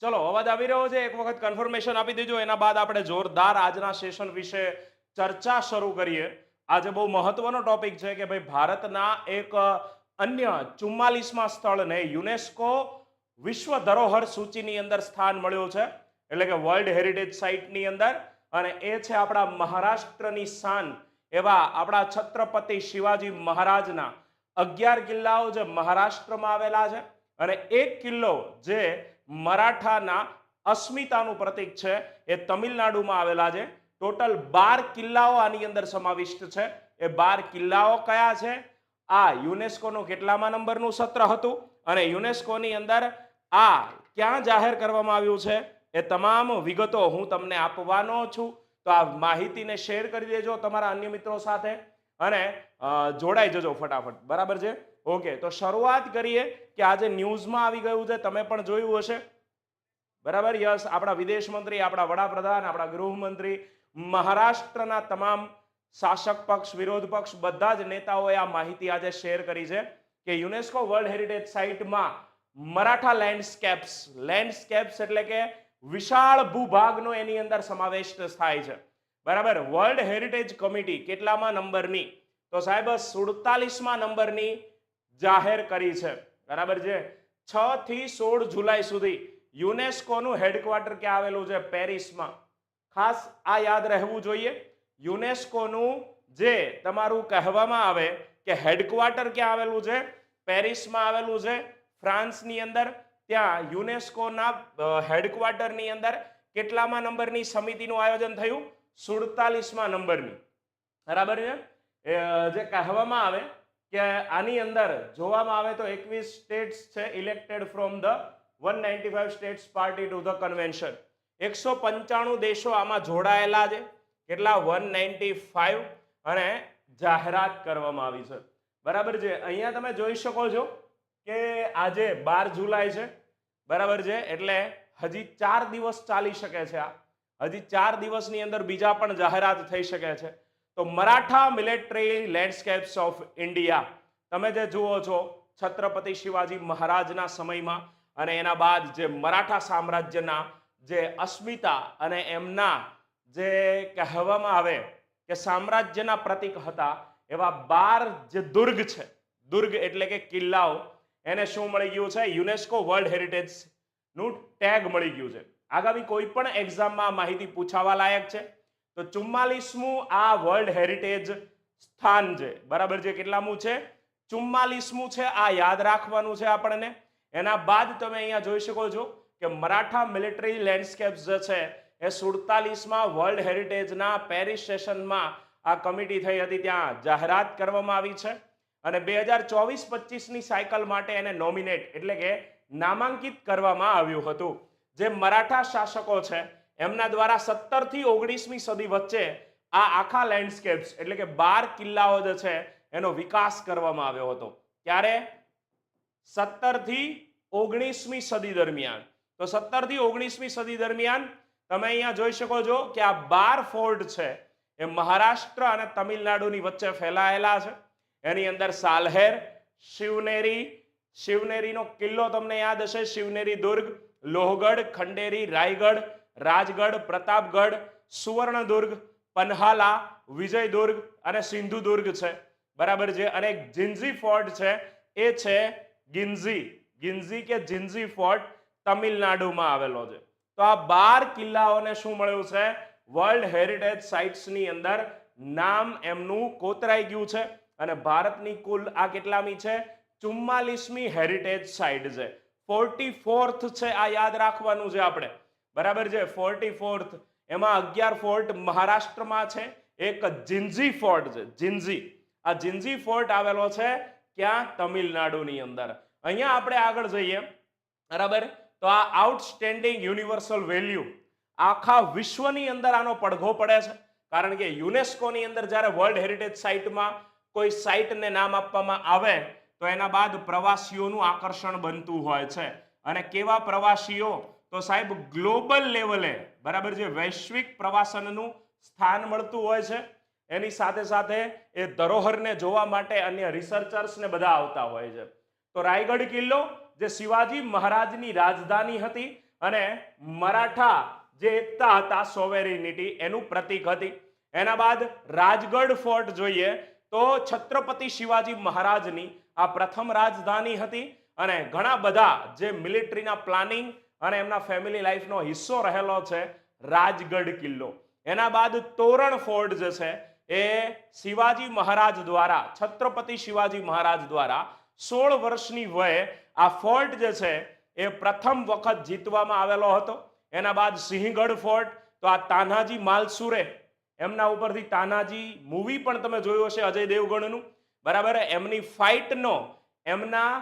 ચલો, અવાજ આવી રહ્યો છે. એક વખત કન્ફર્મેશન આપી દેજો. એના બાદ આપણે જોરદાર આજના સેશન વિશે ચર્ચા શરૂ કરીએ. આજે બહુ મહત્વનો ટોપિક છે કે ભાઈ ભારતના એક અન્ય ચુમ્માલીસમાં સ્થળને યુનેસ્કો વિશ્વ ધરોહર સૂચિની અંદર સ્થાન મળ્યું છે. એટલે કે વર્લ્ડ હેરિટેજ સાઇટની અંદર. અને એ છે આપણા મહારાષ્ટ્રની શાન. એવા આપણા છત્રપતિ શિવાજી મહારાજના અગિયાર કિલ્લાઓ જે મહારાષ્ટ્રમાં આવેલા છે. અને એક કિલ્લો જે મરાઠાના અસ્મિતાનું પ્રતીક છે. એ તમિલનાડુમાં આવેલા છે. ટોટલ બાર કિલ્લાઓ આની અંદર સમાવિષ્ટ છે. એ બાર કિલ્લાઓ કયા છે? આ યુનેસ્કોનું કેટલામાં નંબરનું સત્ર હતું? અને યુનેસ્કોની અંદર આ ક્યાં જાહેર કરવામાં આવ્યું છે? એ તમામ વિગતો હું તમને આપવાનો છું. તો આ માહિતીને શેર કરી દેજો તમારા અન્ય મિત્રો સાથે. અને જોડાઈ જજો ફટાફટ. બરાબર છે? ઓકે, તો શરૂઆત કરીએ કે આજે ન્યૂઝમાં આવી ગયું છે. તમે પણ જોયું હશે. બરાબર? યસ, આપણા વિદેશ મંત્રી, આપણા વડાપ્રધાન, આપણા ગૃહમંત્રી, મહારાષ્ટ્રના તમામ શાસક પક્ષ, વિરોધ પક્ષ, બધા જ નેતાઓએ આ માહિતી આજે શેર કરી છે કે યુનેસ્કો વર્લ્ડ હેરિટેજ સાઇટમાં મરાઠા લેન્ડસ્કેપ્સ લેન્ડસ્કેપ્સ એટલે કે વિશાળ ભૂભાગનો એની અંદર સમાવેશ થાય છે. બરાબર? વર્લ્ડ હેરિટેજ કમિટી કેટલામાં નંબરની? તો સાહેબ, સુડતાલીસમાં નંબરની જાહેર કરી છે. બરાબર છે? છ થી સોળ જુલાઈ સુધી યુનેસ્કોનું હેડક્વાર્ટર ક્યાં આવેલું છે? પેરિસમાં. ખાસ આ યાદ રહેવું જોઈએ. યુનેસ્કોનું જે તમારું કહેવામાં આવે કે હેડક્વાર્ટર ક્યાં આવેલું છે? પેરિસમાં આવેલું છે. ફ્રાન્સની અંદર. ત્યાં યુનેસ્કોના હેડક્વાર્ટરની અંદર કેટલામાં નંબરની સમિતિનું આયોજન થયું? સુડતાલીસમાં નંબરની. બરાબર છે? જે કહેવામાં આવે કે આની અંદર જોવામાં આવે તો એકવીસ સ્ટેટ્સ છે elected from the one ninety five states party to the convention એકસો પંચાણું દેશો આમાં જોડાયેલા છે. કેટલા? વન નાઇન્ટી ફાઈવ અને જાહેરાત કરવામાં આવી છે. બરાબર છે? અહીંયા તમે જોઈ શકો છો કે આજે બાર જુલાઈ છે. બરાબર છે? એટલે હજી ચાર દિવસ ચાલી શકે છે આ. હજી ચાર દિવસની અંદર બીજા પણ જાહેરાત થઈ શકે છે. તો Maratha military landscapes of India તમે જે જુઓ છો, છત્રપતિ શિવાજી મહારાજના સમયમાં અને એના બાદ જે મરાઠા સામ્રાજ્યના જે અસ્મિતા અને એમના જે કહેવામાં આવે કે સામ્રાજ્યના પ્રતીક હતા, એવા બાર જે દુર્ગ છે, દુર્ગ એટલે કે કિલ્લાઓ, એને શું મળી ગયું છે? યુનેસ્કો વર્લ્ડ હેરિટેજનું ટેગ મળી ગયું છે. આગામી કોઈ પણ એક્ઝામમાં માહિતી પૂછાવા લાયક છે. તો ચુમ્માલીસમું આ વર્લ્ડ હેરિટેજ સ્થાન છે. બરાબર છે? કેટલામું છે? ચુમ્માલીસમું છે આ યાદ રાખવાનું છે આપણને. એના બાદ તમે અહીંયા જોઈ શકો છો કે મરાઠા મિલિટરી લેન્ડસ્કેપ્સ જે છે એ સુડતાલીસમાં વર્લ્ડ હેરિટેજના પેરિસ સેશનમાં આ કમિટી થઈ હતી. ત્યાં જાહેરાત કરવામાં આવી છે અને બે હજાર ચોવીસ પચીસની સાયકલ માટે એને નોમિનેટ એટલે કે નામાંકિત કરવામાં આવ્યું હતું. જે મરાઠા શાસકો છે એમના દ્વારા સત્તરથી ઓગણીસમી સદી વચ્ચે આ આખા લેન્ડસ્કેપ્સ એટલે કે બાર કિલ્લાઓ જે છે, એનો વિકાસ કરવામાં આવ્યો હતો. ત્યારે સત્તરથી ઓગણીસમી સદી દરમિયાન, તો સત્તરથી ઓગણીસમી સદી દરમિયાન તમે અહીંયા જોઈ શકો છો કે આ બાર ફોર્ટ છે, એ મહારાષ્ટ્ર અને તમિલનાડુની વચ્ચે ફેલાયેલા છે. એની અંદર સાલહેર, શિવનેરી, શિવનેરીનો કિલ્લો તમને યાદ હશે, શિવનેરી દુર્ગ, લોહગઢ, ખંડેરી, રાયગઢ રાજગઢ, પ્રતાપગઢ, સુવર્ણદુર્ગ, પન્હાલા, વિજયદુર્ગ અને સિંધુદુર્ગ છે. બરાબર છે? અને એક જિન્ઝી ફોર્ટ છે, એ છે ગિન્ઝી ગિન્ઝી કે જિન્ઝી ફોર્ટ તમિલનાડુમાં આવેલો છે. તો આ બાર કિલ્લાઓને શું મળ્યું છે? વર્લ્ડ હેરિટેજ સાઇટ્સની અંદર નામ એમનું કોતરાઈ ગયું છે અને ભારતની કુલ આ કેટલામી છે? ચુમ્માલીસમી હેરિટેજ સાઇટ છે. ફોર્ટી ફોર્થ છે આ યાદ રાખવાનું છે આપણે. બરાબર છે? ફોર્ટી ફોર્થ એમાં અગિયાર ફોર્ટ મહારાષ્ટ્રમાં છે, એક જિન્ઝી ફોર્ટ છે જિન્ઝી આ જિન્ઝી ફોર્ટ આવેલો છે ક્યાં? તમિલનાડુની અંદર. અહીંયા આપણે આગળ જઈએ. બરાબર? તો આ આઉટસ્ટેન્ડિંગ યુનિવર્સલ વેલ્યુ આખા વિશ્વની અંદર આનો પડઘો પડે છે. કારણ કે યુનેસ્કોની અંદર જ્યારે વર્લ્ડ હેરિટેજ સાઇટમાં કોઈ સાઇટને નામ આપવામાં આવે, તો એના બાદ પ્રવાસીઓનું આકર્ષણ બનતું હોય છે. અને કેવા પ્રવાસીઓ? તો સાહેબ, ગ્લોબલ લેવલે બરાબર જે વૈશ્વિક પ્રવાસનનું સ્થાન મળતું હોય છે, એની સાથે સાથે એ ધરોહરને જોવા માટે અન્ય રિસર્ચર્સને બધા આવતા હોય છે. તો રાયગઢ કિલ્લો, જે શિવાજી મહારાજની રાજધાની હતી અને મરાઠા જે એકતા હતા, સોવેરિનિટી, એનું પ્રતીક હતી. એના બાદ રાજગઢ ફોર્ટ જોઈએ, તો છત્રપતિ શિવાજી મહારાજની આ પ્રથમ રાજધાની હતી અને ઘણા બધા જે મિલિટરીના પ્લાનિંગ અને એમના ફેમિલી લાઈફનો હિસ્સો રહેલો છે રાજગઢ કિલ્લો. એના બાદ તોરણ ફોર્ટ જે છે એ શિવાજી મહારાજ દ્વારા, છત્રપતિ શિવાજી મહારાજ દ્વારા સોળ વર્ષની વયે આ ફોર્ટ જે છે એ પ્રથમ વખત જીતવામાં આવેલો હતો. એના બાદ સિંહગઢ ફોર્ટ, તો આ તાનાજી માલસુરે, એમના ઉપરથી તાનાજી મૂવી પણ તમે જોયું હશે અજય દેવગણનું. બરાબર? એમની ફાઇટનો એમના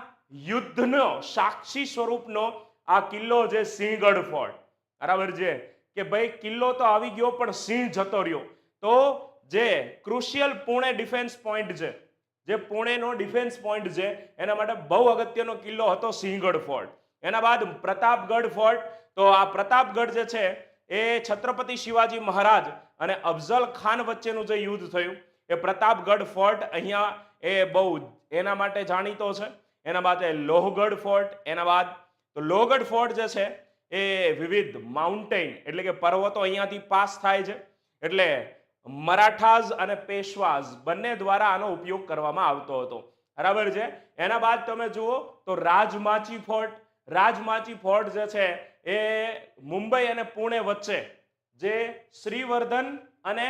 યુદ્ધનો સાક્ષી સ્વરૂપનો આ કિલ્લો છે સિંહગઢ ફોર્ટ બરાબર છે? કે ભાઈ, કિલ્લો તો આવી ગયો, પણ સિંહ જતો રહ્યો. તો જે ક્રુશિયલ પુણે ડિફેન્સ પોઈન્ટ છે, જે પુણેનો ડિફેન્સ પોઈન્ટ છે, એના માટે બહુ અગત્યનો કિલ્લો હતો સિંહગઢ ફોર્ટ એના બાદ પ્રતાપગઢ ફોર્ટ. તો આ પ્રતાપગઢ જે છે, એ છત્રપતિ શિવાજી મહારાજ અને અફઝલ ખાન વચ્ચેનું જે યુદ્ધ થયું, એ પ્રતાપગઢ ફોર્ટ અહીંયા એ બહુ એના માટે જાણીતો છે. એના બાદ લોહગઢ ફોર્ટ, એના બાદ તો લોહગઢ ફોર્ટ જે છે એ વિવિધ માઉન્ટેન એટલે કે પર્વતો અહીંયાથી પાસ થાય છે. એટલે મરાઠાઝ અને પેશવાઝ બંને દ્વારા આનો ઉપયોગ કરવામાં આવતો હતો. બરાબર છે? એના બાદ તમે જુઓ તો રાજમાચી ફોર્ટ રાજમાચી ફોર્ટ જે છે એ મુંબઈ અને પુણે વચ્ચે જે શ્રીવર્ધન અને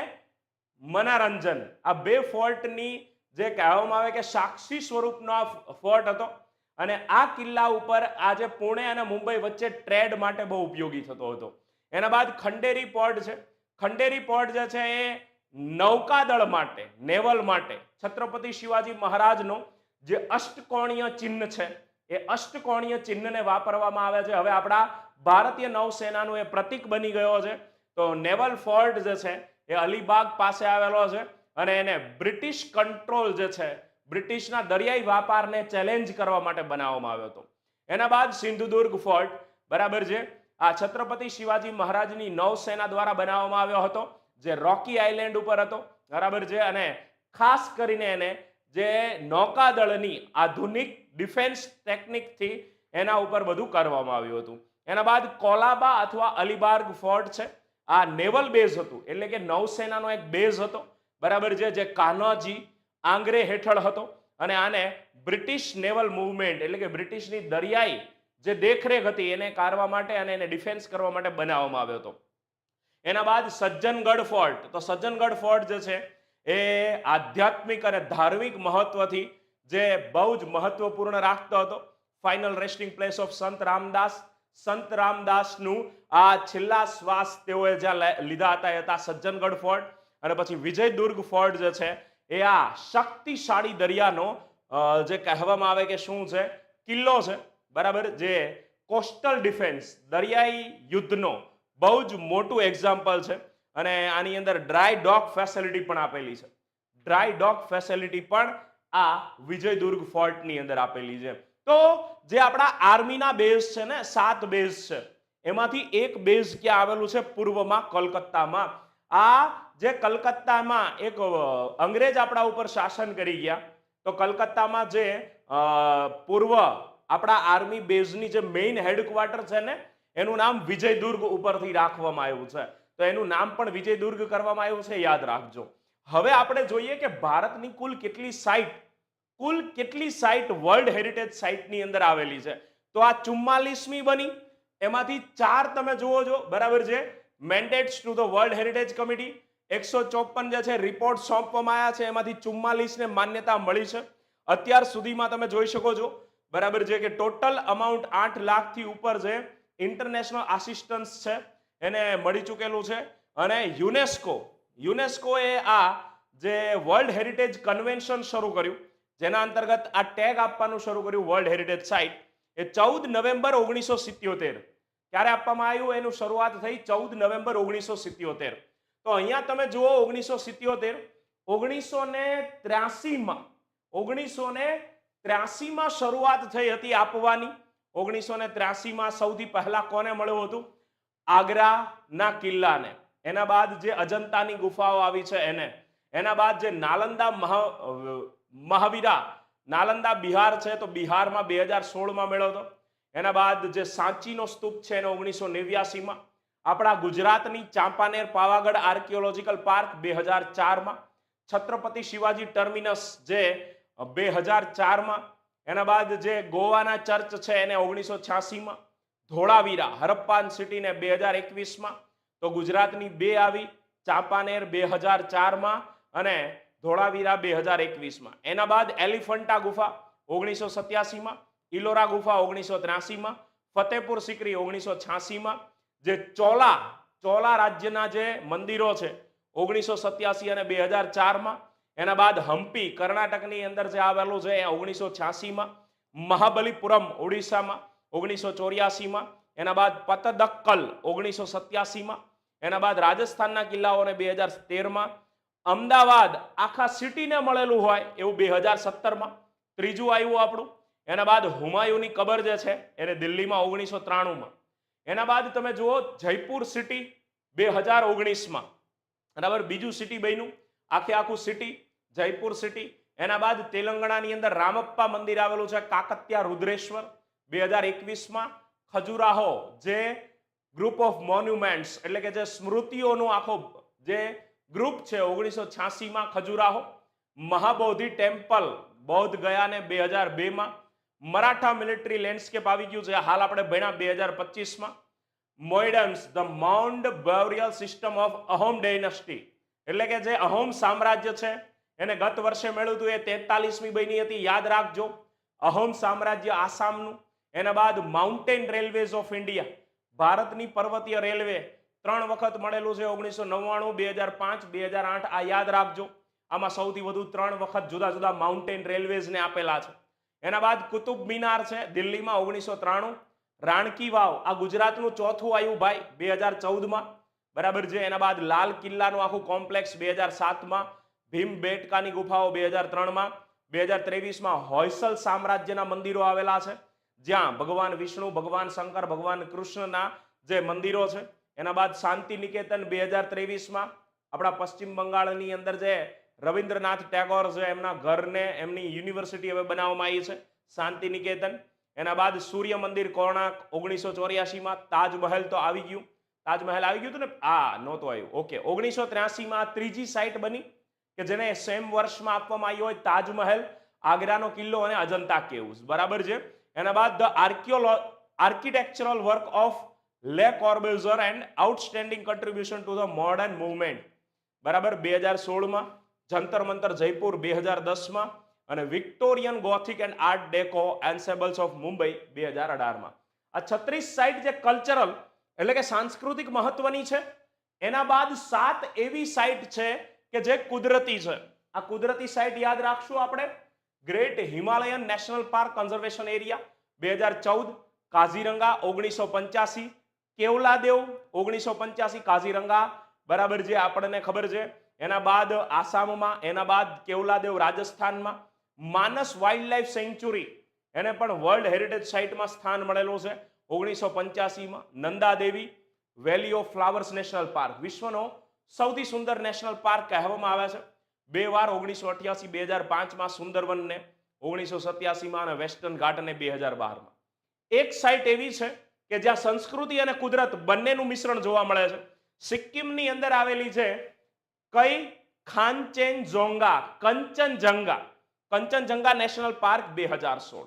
મનારંજન આ બે ફોર્ટની જે કહેવામાં આવે કે સાક્ષી સ્વરૂપનો આ ફોર્ટ હતો. અને આ કિલ્લા ઉપર આજે પુણે અને મુંબઈ વચ્ચે ટ્રેડ માટે બહુ ઉપયોગી થતો હતો. એના બાદ ખંડેરી પોર્ટ છે. ખંડેરી પોર્ટ જે છે એ નૌકાદળ માટે, નેવલ માટે છત્રપતિ શિવાજી મહારાજનો જે અષ્ટકોણીય ચિહ્ન છે, એ અષ્ટકોણીય ચિહ્નને વાપરવામાં આવે છે. હવે આપણા ભારતીય નૌસેનાનું એ પ્રતીક બની ગયો છે. તો નેવલ ફોર્ટ જે છે એ અલીબાગ પાસે આવેલો છે અને એને બ્રિટિશ કંટ્રોલ જે છે બ્રિટિશના દરિયાઈ વ્યાપારને ચેલેન્જ કરવા માટે બનાવવામાં આવ્યો હતો. એના બાદ સિંધુદુર્ગ ફોર્ટ, બરાબર છે? આ છત્રપતિ શિવાજી મહારાજની નૌસેના દ્વારા બનાવવામાં આવ્યો હતો, જે રોકી આઇલેન્ડ ઉપર હતો, બરાબર છે? અને ખાસ કરીને એને જે નૌકાદળની આધુનિક ડિફેન્સ ટેકનિકથી એના ઉપર બધું કરવામાં આવ્યું હતું. એના બાદ કોલાબા અથવા અલીબાર્ગ ફોર્ટ છે, આ નેવલ બેઝ હતું. એટલે કે નૌસેનાનો એક બેઝ હતો, બરાબર છે? જે કાન્હોજી આંગ્રે હેઠળ હતો અને આને બ્રિટિશ નેવલ મૂવમેન્ટ એટલે કે બ્રિટિશની દરિયાઈ જે દેખરેખ હતી એને કાઢવા માટે અને એને ડિફેન્સ કરવા માટે બનાવવામાં આવ્યો હતો. એના બાદ સજ્જનગઢ ફોર્ટ, તો સજ્જનગઢ ફોર્ટ જે છે એ આધ્યાત્મિક અને ધાર્મિક મહત્વથી જે બહુ જ મહત્વપૂર્ણ રાખતો હતો. ફાઇનલ રેસ્ટિંગ પ્લેસ ઓફ સંત રામદાસ સંત રામદાસનું આ છેલ્લા શ્વાસ તેઓએ જ્યાં લીધા હતા એ હતા સજ્જનગઢ ફોર્ટ અને પછી વિજય દુર્ગ ફોર્ટ જે છે એ આ શક્તિશાળી દરિયાનો જે કહેવામાં આવે કે શું છે? કિલ્લો છે. બરાબર? જે કોસ્ટલ ડિફેન્સ, દરિયાઈ યુદ્ધનો બહુ જ મોટું એક્ઝામ્પલ છે. અને આની અંદર ડ્રાય ડોક ફેસિલિટી પણ આપેલી છે. ડ્રાય ડોક ફેસિલિટી પણ આ વિજયદુર્ગ ફોર્ટની અંદર આપેલી છે. તો જે આપણા આર્મીના બેઝ છે ને, સાત બેઝ છે. એમાંથી એક બેઝ ક્યાં આવેલું છે? પૂર્વમાં કોલકાતામાં. આ જે કલકત્તામાં એક અંગ્રેજ આપણા ઉપર શાસન કરી ગયા, તો કલકત્તામાં જે પૂર્વ આપણા આર્મી બેઝની જે મેઇન હેડક્વાર્ટર છે ને, એનું નામ વિજય દુર્ગ ઉપરથી રાખવામાં આવ્યું છે. તો એનું નામ પણ વિજય દુર્ગ કરવામાં આવ્યું છે, યાદ રાખજો. હવે આપણે જોઈએ કે ભારતની કુલ કેટલી સાઇટ કુલ કેટલી સાઇટ વર્લ્ડ હેરિટેજ સાઇટની અંદર આવેલી છે. તો આ ચુમ્માલીસમી બની. એમાંથી ચાર તમે જુઓ છો, બરાબર છે? Mandates to the World Heritage Committee એકસો ચોપન જે છે રિપોર્ટ સોંપવામાં આવ્યા છે, એમાંથી ચુમ્માલીસને માન્યતા મળી છે. અત્યાર સુધીમાં તમે જોઈ શકો છો, બરાબર છે કે ટોટલ અમાઉન્ટ આઠ લાખથી ઉપર જે ઇન્ટરનેશનલ આસિસ્ટન્સ છે, એને મળી ચૂકેલું છે. અને યુનેસ્કો યુનેસ્કોએ આ જે વર્લ્ડ હેરિટેજ કન્વેન્શન શરૂ કર્યું, જેના અંતર્ગત આ ટેગ આપવાનું શરૂ કર્યું વર્લ્ડ હેરિટેજ સાઇટ એ ચૌદ નવેમ્બર ઓગણીસો સિત્યોતેર. ક્યારે આપવામાં આવ્યું? એનું શરૂઆત થઈ ચૌદ નવેમ્બર ઓગણીસો સિત્યોતેર. તો અહીંયા તમે જુઓ ઓગણીસો સિત્યોતેર ઓગણીસો ને ત્ર્યાસીમાં ઓગણીસો ને ત્ર્યાસીમાં શરૂઆત થઈ હતી આપવાની. ઓગણીસો ને ત્ર્યાસીમાં સૌથી પહેલા કોને મળ્યું હતું? આગ્રાના કિલ્લાને. એના બાદ જે અજંતાની ગુફાઓ આવી છે એને. એના બાદ જે નાલંદા મહા મહાવીરા, નાલંદા બિહાર છે તો બિહારમાં બે હજાર સોળમાં મેળવ્યો એના બાદ જે સાંચીનો સ્તૂપ છે એને ઓગણીસો નેવ્યાસીમાં. આપણા ગુજરાતની ચાંપાનેર પાવાગઢ આર્કિયોલોજીકલ પાર્ક બે હજાર ચારમાં, છત્રપતિ શિવાજી ટર્મિનસ જે બે હજાર ચારમાં, એના બાદ જે ગોવાના ચર્ચ છે એને ઓગણીસો છ્યાસીમાં, ધોળાવીરા, હરપ્પાન સિટીને બે હજાર એકવીસમાં, તો ગુજરાતની બે આવી, ચાંપાનેર બે હજાર ચારમાં અને ધોળાવીરા બે હજાર એકવીસમાં. એના બાદ એલિફન્ટા ગુફા ઓગણીસો સત્યાસીમાં, ઇલોરા ગુફા ઓગણીસો ત્ર્યાસીમાં, ફતેપુર સિકરી ઓગણીસો છ્યાસીમાં જે ચોલા ચોલા રાજ્યના જે મંદિરો છે, ઓગણીસો સત્યાસી અને બે હજાર ચારમાં, એના બાદ હમ્પી, કર્ણાટકની અંદર જે આવેલું છે, એ ઓગણીસો છ્યાસીમાં, મહાબલીપુરમ, ઓડિશામાં, ઓગણીસો ચોર્યાસીમાં, એના બાદ પતદક્કલ, ઓગણીસો સત્યાસીમાં, એના બાદ રાજસ્થાનના કિલ્લાઓને બે હજાર તેરમાં, અમદાવાદ આખા સિટીને મળેલું હોય એવું બે હજાર સત્તરમાં, ત્રીજું આવ્યું આપણું, એના બાદ હુમાયુની કબર જે છે, એને દિલ્હીમાં ઓગણીસો ત્રાણુંમાં. એના બાદ તમે જુઓ જયપુર સિટી બે હજાર ઓગણીસમાં. બરાબર? બીજું સિટી બન્યું. આખે આખું સિટી જયપુર સિટી. એના બાદ તેલંગાણાની અંદર રામપ્પા મંદિર આવેલું છે કાકત્યા રુદ્રેશ્વર બે હજાર એકવીસમાં. ખજુરાહો, જે ગ્રુપ ઓફ મોન્યુમેન્ટ્સ એટલે કે જે સ્મૃતિઓનું આખો જે ગ્રુપ છે ઓગણીસો છ્યાસીમાં ખજુરાહો, મહાબોધિ ટેમ્પલ, બૌદ્ધ ગયાને બે હજાર બેમાં. મરાઠા મિલિટરી લેન્ડસ્કેપ આવી ગયું છે. હાલ આપણે ભણ્યા બે હજાર પચીસમાં. Moidams the mound burial system of Ahom dynasty એટલે કે જે અહોમ સામ્રાજ્ય છે, એને ગત વર્ષે મળ્યું હતું, એ તેતાલીસમી બની હતી. યાદ રાખજો અહોમ સામ્રાજ્ય આસામનું, એના બાદ માઉન્ટેન રેલવેઝ ઓફ ઇન્ડિયા ભારતની પર્વતીય રેલવે ત્રણ વખત મળેલું છે, ઓગણીસો નવ્વાણું, બે હજાર પાંચ, બે હજાર આઠ, આ યાદ રાખજો. આમાં સૌથી વધુ ત્રણ વખત જુદા જુદા માઉન્ટેન રેલવેઝને આપેલા છે. એના બાદ કુતુબ મિનાર છે, દિલ્હીમાં ઓગણીસો ત્રાણું. રાણકી વાવ, આ ગુજરાતનું ચોથું આવ્યું ભાઈ, બે હજાર ચૌદમાં. બરાબર છે, એના બાદ લાલ કિલ્લાનું આખું કોમ્પ્લેક્સ બે હજાર સાતમાં. ભીમ બેટકાની ગુફાઓ બે હજાર ત્રણમાં. બે હજાર ત્રેવીસમાં હોયસલ સામ્રાજ્યના મંદિરો આવેલા છે. જ્યાં ભગવાન વિષ્ણુ, ભગવાન શંકર, ભગવાન કૃષ્ણના જે મંદિરો છે, એના બાદ શાંતિ નિકેતન બે હજાર ત્રેવીસમાં. આપણા પશ્ચિમ બંગાળની અંદર જે રવિન્દ્રનાથ ટેગોર છે એમના ઘરને એમની યુનિવર્સિટી હવે બનાવવામાં આવી છે શાંતિ નિકેતન એના બાદ સૂર્ય મંદિર કોણાક ઓગણીસો ચોર્યાસીમાં તાજમહેલ તો આવી ગયું. તાજમહેલ આવી ગયું હતું ને? આ, નહોતું આવ્યું. ઓકે, ઓગણીસો ત્ર્યાસીમાં ત્રીજી સાઇટ બની કે જેને સેમ વર્ષમાં આપવામાં આવી હોય તાજમહેલ, આગ્રાનો કિલ્લો અને અજંતા કેવ્સ બરાબર છે? એના બાદ the archaeolo, architectural work of Le Corbusier and outstanding contribution to the modern movement. બરાબર? બે હજાર સોળમાં જંતર મંતર જયપુર બે હજાર દસમાં અને Victorian Gothic and Art Deco ensembles of Mumbai બે હજાર અઢારમાં. આ છત્રીસ સાઇટ જે કલ્ચરલ એટલે કે સાંસ્કૃતિક મહત્વની છે, એના બાદ સાત એવી સાઇટ છે કે જે કુદરતી છે. આ કુદરતી સાઇટ યાદ રાખશું આપણે. Great Himalayan National Park Conservation Area બે હજાર ચૌદ, કાઝીરંગા, ઓગણીસો પંચ્યાસી, કેવલાદેવ, ઓગણીસો પંચ્યાસી, કાઝીરંગા. બરાબર જે આપણને ખબર છે એના બાદ આસામમાં, એના બાદ કેવલાદેવ રાજસ્થાનમાં, માનસ વાઇલ્ડ લાઈફ એને પણ વર્લ્ડ હેરિટેજ સાઇટમાં સ્થાન મળેલું છે. ઓગણીસો પંચ્યાસીમાં Nanda Devi, valley of flowers national park, વિશ્વનો સૌથી સુંદર નેશનલ પાર્ક કહેવામાં આવે છે. બે વાર ઓગણીસો અઠ્યાસી, બે હજાર પાંચમાં સુંદરવનને, ઓગણીસો સત્યાસીમાં અને વેસ્ટર્ન ઘાટને બે હજાર બારમાં. એક સાઇટ એવી છે કે જ્યાં સંસ્કૃતિ અને કુદરત બંનેનું મિશ્રણ જોવા મળે છે. સિક્કિમની અંદર આવેલી છે કઈ? ખાનચેનજોંગા, કંચનજંગા. કંચનજંગા નેશનલ પાર્ક બે હજાર સોળ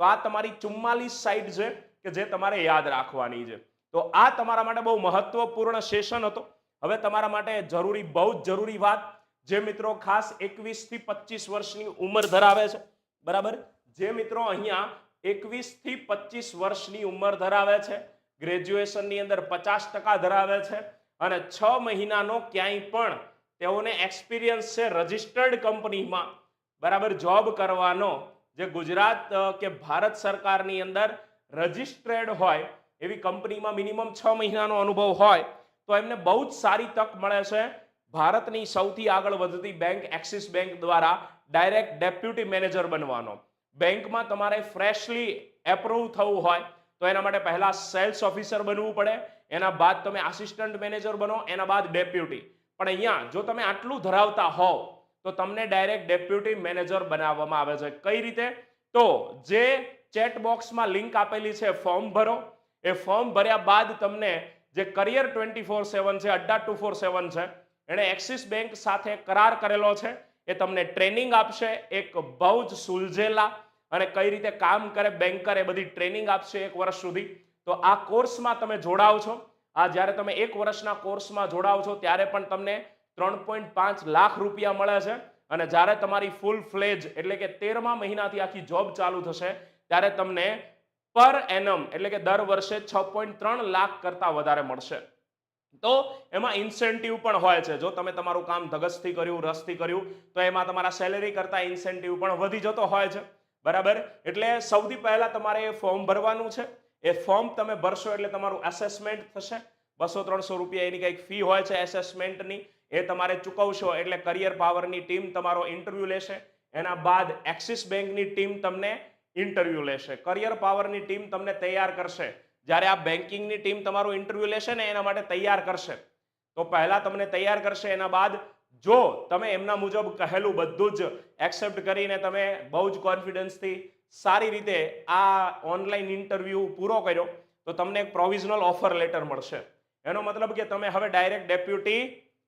તો આ તમારી ચુમ્માલીસ સાઇટ છે કે જે તમારે યાદ રાખવાની છે. તો આ તમારા માટે બહુ મહત્વપૂર્ણ સેશન હતો. હવે તમારા માટે જરૂરી, બહુ જ જરૂરી વાત, જે મિત્રો ખાસ એકવીસથી પચીસ વર્ષની ઉંમર ધરાવે છે. બરાબર? જે મિત્રો અહીંયા એકવીસથી પચીસ વર્ષની ઉંમર ધરાવે છે, ગ્રેજ્યુએશનની અંદર પચાસ ટકા ધરાવે છે અને છ મહિનાનો ક્યાંય પણ તેઓને એક્સપિરિયન્સ છે રજિસ્ટર્ડ કંપનીમાં. બરાબર જોબ કરવાનો. જે ગુજરાત કે ભારત સરકારની અંદર રજિસ્ટ્રેડ હોય, એવી કંપનીમાં મિનિમમ છ મહિનાનો અનુભવ હોય, તો એમને બહુ જ સારી તક મળે છે. ભારતની સૌથી આગળ વધતી બેંક એક્સિસ બેંક દ્વારા ડાયરેક્ટ ડેપ્યુટી મેનેજર બનવાનો. બેંકમાં તમારે ફ્રેશલી એપ્રુવ થવું હોય, તો એના માટે પહેલાં સેલ્સ ઓફિસર બનવું પડે, એના બાદ તમે આસિસ્ટન્ટ મેનેજર બનો, એના બાદ ડેપ્યુટી પણ અહીંયા જો તમે આટલું ધરાવતા હોવ, તો તમને ડાયરેક્ટ ડેપ્યુટી મેનેજર બનાવવામાં આવે છે. કઈ રીતે? તો જે ચેટ બોક્સમાં લિંક આપેલી છે ફોર્મ ભરો. એ ફોર્મ ભર્યા બાદ તમને જે કરિયર ટ્વેન્ટી ફોર સેવન છે, અડ્ડા ટુ ફોર સેવન છે એણે એક્સિસ બેંક સાથે કરાર કરેલો છે. એ તમને ટ્રેનિંગ આપશે. એક બહુ જ સુલઝેલા અને કઈ રીતે કામ કરે બેન્કર એ બધી ટ્રેનિંગ આપશે એક વર્ષ સુધી. તો આ કોર્સમાં તમે જોડાવ છો. આ જ્યારે તમે એક વર્ષના કોર્સમાં જોડાવ છો, ત્યારે પણ તમને ત્રણ પોઈન્ટ પાંચ લાખ રૂપિયા મળે છે. અને જ્યારે તમારી ફૂલ ફ્લેજ એટલે કે તેરમા મહિનાથી આખી જોબ ચાલુ થશે, ત્યારે તમને પર એનમ એટલે કે દર વર્ષે છ પોઈન્ટ ત્રણ લાખ કરતાં વધારે મળશે. તો એમાં ઇન્સેન્ટિવ પણ હોય છે. જો તમે તમારું કામ ધગસથી કર્યું, રસથી કર્યું, તો એમાં તમારા સેલેરી કરતાં ઇન્સેન્ટિવ પણ વધી જતો હોય છે. બરાબર? એટલે સૌથી પહેલા તમારે ફોર્મ ભરવાનું છે. એ ફોર્મ તમે ભરશો એટલે તમારું એસેસમેન્ટ થશે. બસો ત્રણસો રૂપિયા એની કંઈક ફી હોય છે એસેસમેન્ટની એ તમારે ચૂકવશો એટલે કરિયર પાવરની ટીમ તમારો ઇન્ટરવ્યૂ લેશે. એના બાદ એક્સિસ બેંકની ટીમ તમને ઇન્ટરવ્યૂ લેશે. કરિયર પાવરની ટીમ તમને તૈયાર કરશે. જ્યારે આ બેન્કિંગની ટીમ તમારું ઇન્ટરવ્યૂ લેશે ને એના માટે તૈયાર કરશે. તો પહેલાં તમને તૈયાર કરશે, એના બાદ જો તમે એમના મુજબ કહેલું બધું જ એક્સેપ્ટ કરીને તમે બહુ જ કોન્ફિડન્સથી સારી રીતે આ ઓનલાઈન ઇન્ટરવ્યૂ પૂરો કર્યો, તો તમને એક પ્રોવિઝનલ ઓફર લેટર મળશે. એનો મતલબ કે તમે હવે ડાયરેક્ટ ડેપ્યુટી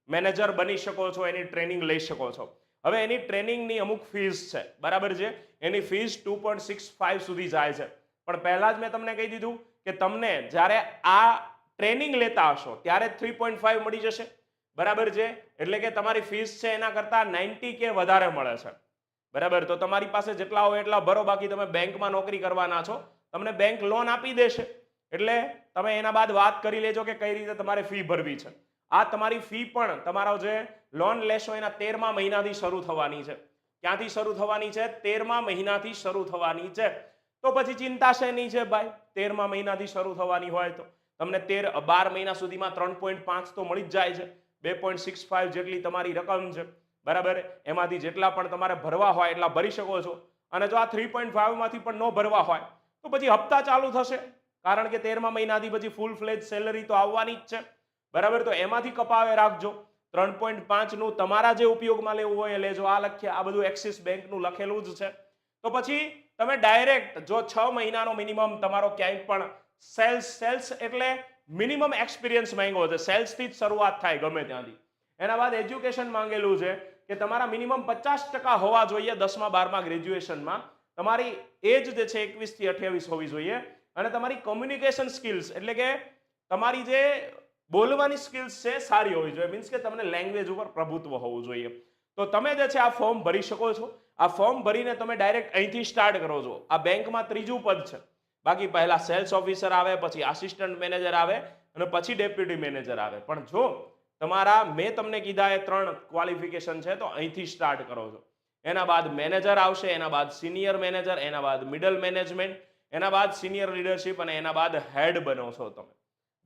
મેનેજર બની શકો છો, એની ટ્રેનિંગ લઈ શકો છો. હવે એની ટ્રેનિંગની અમુક ફીસ છે, બરાબર છે? એની fees two point six five સુધી જાય છે. પણ પહેલાં જ મેં તમને કહી દીધું કે તમને જ્યારે આ ટ્રેનિંગ લેતા હશો, ત્યારે થ્રી પોઈન્ટ ફાઇવ મળી જશે. બરાબર છે? એટલે કે તમારી ફીસ છે એના કરતાં નાઇન્ટી કે વધારે મળે છે. બરાબર? તો તમારી પાસે જેટલા હોય એટલા ભરો, બાકી તમે બેંકમાં નોકરી કરવાના છો. તમને બેંક લોન આપી દેશે. એટલે તમે એના બાદ વાત કરી લેજો કે કઈ રીતે તમારે ફી ભરવી છે. આ તમારી ફી પણ તમારો જે લોન લેશો એના તેરમા મહિનાથી શરૂ થવાની છે. ક્યાંથી શરૂ થવાની છે? તેરમા મહિનાથી શરૂ થવાની છે. તો પછી ચિંતા શેની છે ભાઈ? તેરમા મહિનાથી શરૂ થવાની હોય તો. તમને તેર, બાર મહિના સુધીમાં ત્રણ પોઈન્ટ પાંચ તો મળી જ જાય છે. બે પોઈન્ટ સિક્સ ફાઇવ જેટલી તમારી રકમ છે. બરાબર? એમાંથી જેટલા પણ તમારે ભરવા હોય એટલા ભરી શકો છો. અને જો આ થ્રી પોઈન્ટ ફાઇવમાંથી પણ ન ભરવા હોય, તો પછી હપ્તા ચાલુ થશે. કારણ કે તેરમા મહિનાથી પછી ફૂલ ફ્લેજ સેલરી તો આવવાની જ છે. બરાબર? તો એમાંથી કપાવે રાખજો. ત્રણ પોઈન્ટ પાંચનું તમારા જે ઉપયોગમાં લેવું હોય એ લેજો. આ લખીએ, આ બધું એક્સિસ બેંકનું લખેલું જ છે. તો પછી તમે ડાયરેક્ટ જો છ મહિનાનો મિનિમમ તમારો ક્યાંય પણ સેલ્સ સેલ્સ એટલે મિનિમમ એક્સપિરિયન્સ માંગ્યો છે. સેલ્સથી જ શરૂઆત થાય ગમે ત્યાંથી. એના બાદ એજ્યુકેશન માંગેલું છે. કે તમારા મિનિમમ પચાસ ટકા હોવા જોઈએ દસમા, બારમા ગ્રેજ્યુએશનમાં તમારી એજ જે છે એકવીસથી અઠ્યાવીસ હોવી જોઈએ. અને તમારી કોમ્યુનિકેશન સ્કિલ્સ એટલે કે તમારી જે બોલવાની સ્કિલ્સ છે, સારી હોવી જોઈએ. મીન્સ કે તમને લેંગ્વેજ ઉપર પ્રભુત્વ હોવું જોઈએ. તો તમે જે છે આ ફોર્મ ભરી શકો છો. આ ફોર્મ ભરીને તમે ડાયરેક્ટ અહીંથી સ્ટાર્ટ કરો છો. આ બેંકમાં ત્રીજું પદ છે. બાકી પહેલા સેલ્સ ઓફિસર આવે, પછી આસિસ્ટન્ટ મેનેજર આવે, અને પછી ડેપ્યુટી મેનેજર આવે. પણ જો તમારા, મેં તમને કીધા એ ત્રણ ક્વોલિફિકેશન છે, તો અહીંથી સ્ટાર્ટ કરો છો. એના બાદ મેનેજર આવશે, એના બાદ સિનિયર મેનેજર એના બાદ મિડલ મેનેજમેન્ટ એના બાદ સિનિયર લીડરશિપ અને એના બાદ હેડ બનો છો તમે.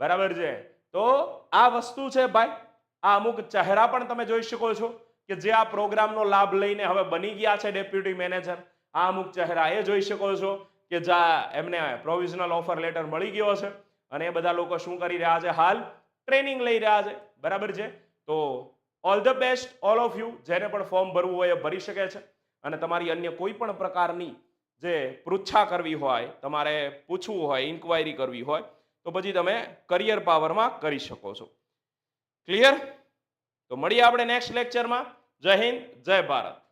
બરાબર છે? તો આ વસ્તુ છે ભાઈ, આ અમુક ચહેરા પણ તમે જોઈ શકો છો કે જે આ પ્રોગ્રામનો લાભ લઈને હવે બની ગયા છે ડેપ્યુટી મેનેજર આ અમુક ચહેરા એ જોઈ શકો છો કે જા, એમને પ્રોવિઝનલ ઓફર લેટર મળી ગયો છે અને એ બધા લોકો શું કરી રહ્યા છે? હાલ ટ્રેનિંગ લઈ રહ્યા છે. બરાબર છે? તો all the best all of you જેને પણ ફોર્મ ભરવું હોય એ ભરી શકે છે. અને તમારી અન્ય કોઈ પણ પ્રકારની જે પૃચ્છા કરવી હોય, તમારે પૂછવું હોય ઇન્ક્વાયરી કરવી હોય, તો પછી તમે કરિયર પાવરમાં કરી શકો છો. ક્લિયર તો મળીએ આપણે નેક્સ્ટ લેક્ચરમાં જય હિન્દ, જય ભારત.